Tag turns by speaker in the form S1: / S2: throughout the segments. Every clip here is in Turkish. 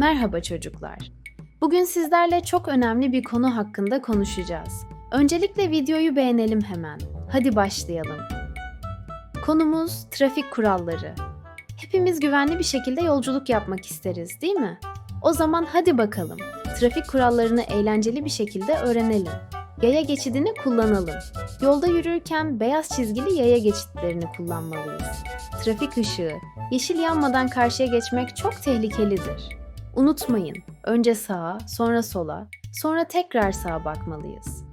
S1: Merhaba çocuklar. Bugün sizlerle çok önemli bir konu hakkında konuşacağız. Öncelikle videoyu beğenelim hemen. Hadi başlayalım. Konumuz trafik kuralları. Hepimiz güvenli bir şekilde yolculuk yapmak isteriz, değil mi? O zaman hadi bakalım. Trafik kurallarını eğlenceli bir şekilde öğrenelim. Yaya geçidini kullanalım. Yolda yürürken beyaz çizgili yaya geçitlerini kullanmalıyız. Trafik ışığı, yeşil yanmadan karşıya geçmek çok tehlikelidir. Unutmayın, önce sağa, sonra sola, sonra tekrar sağa bakmalıyız.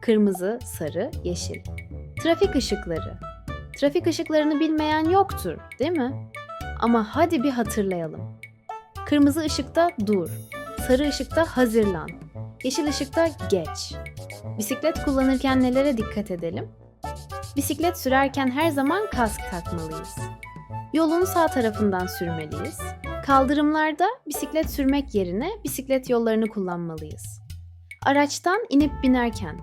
S1: Kırmızı, sarı, yeşil. Trafik ışıkları. Trafik ışıklarını bilmeyen yoktur, değil mi? Ama hadi bir hatırlayalım. Kırmızı ışıkta dur, sarı ışıkta hazırlan, yeşil ışıkta geç. Bisiklet kullanırken nelere dikkat edelim? Bisiklet sürerken her zaman kask takmalıyız. Yolun sağ tarafından sürmeliyiz. Kaldırımlarda bisiklet sürmek yerine bisiklet yollarını kullanmalıyız. Araçtan inip binerken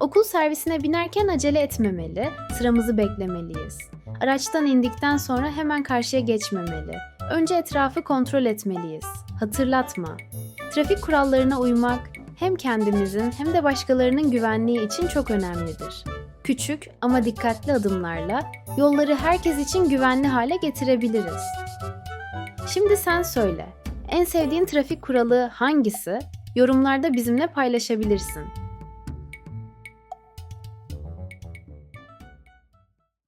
S1: Okul servisine binerken acele etmemeli, sıramızı beklemeliyiz. Araçtan indikten sonra hemen karşıya geçmemeli. Önce etrafı kontrol etmeliyiz. Hatırlatma. Trafik kurallarına uymak hem kendimizin hem de başkalarının güvenliği için çok önemlidir. Küçük ama dikkatli adımlarla yolları herkes için güvenli hale getirebiliriz. Şimdi sen söyle. En sevdiğin trafik kuralı hangisi? Yorumlarda bizimle paylaşabilirsin.